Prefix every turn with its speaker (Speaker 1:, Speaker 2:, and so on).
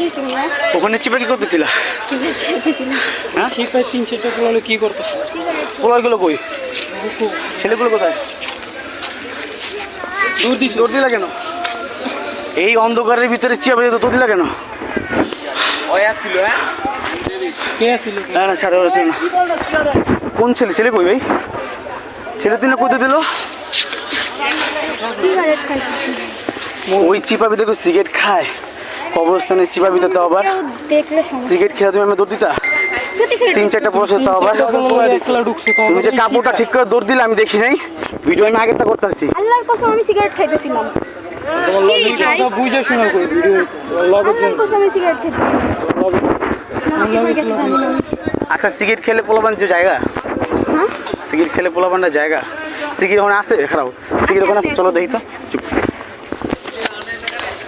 Speaker 1: ভাইয়া
Speaker 2: ওখানে চিপা কি করতেছিলা? হ্যাঁ?
Speaker 3: তিন চারটা কি
Speaker 1: সিগারেট
Speaker 2: কই? ছেলেগুলো কোথায়?
Speaker 3: দূর দিস
Speaker 2: দৌড় দিলা কেন? এই অন্ধকারের ভিতরে চিপা যেতে দৌড় দিলা কেন?
Speaker 3: কে আসছিল
Speaker 2: না না ছাড়া ওরা ছিল না কোন ছেলে? ছেলে কই ভাই? ছেলে দিনে কোথায় দিল? ওই চিপা ভিতরে সিগারেট খায়। কবরস্থানে চিপা ভিতরে তো আবার
Speaker 1: কেউ
Speaker 2: খেলা তুমি আমি দৌড় দিতা? তিন চারটা বছর তো আবার তুমি যে কাপড়টা ঠিক করে দৌড় দিলে আমি দেখি নাই। ভিডিও আমি আগে তা করতেছি।
Speaker 1: আল্লাহর কসম আমি সিগারেট খাইতেছিলাম। জি, ভাই।
Speaker 3: বুঝে শোনা করে ভিডিও
Speaker 1: আল্লাহর কসম আমি সিগারেট খাইতেছিলাম।
Speaker 2: আচ্ছা সিগারেট খেলে পোলাবান যে জায়গা?
Speaker 1: হ্যাঁ?
Speaker 2: সিগারেট খেলে পোলাবানটা জায়গা? সিগারেট ওখানে আছে? খারাপ। সিগারেট ওখানে আছে? চলো দেখি তো। চুপ।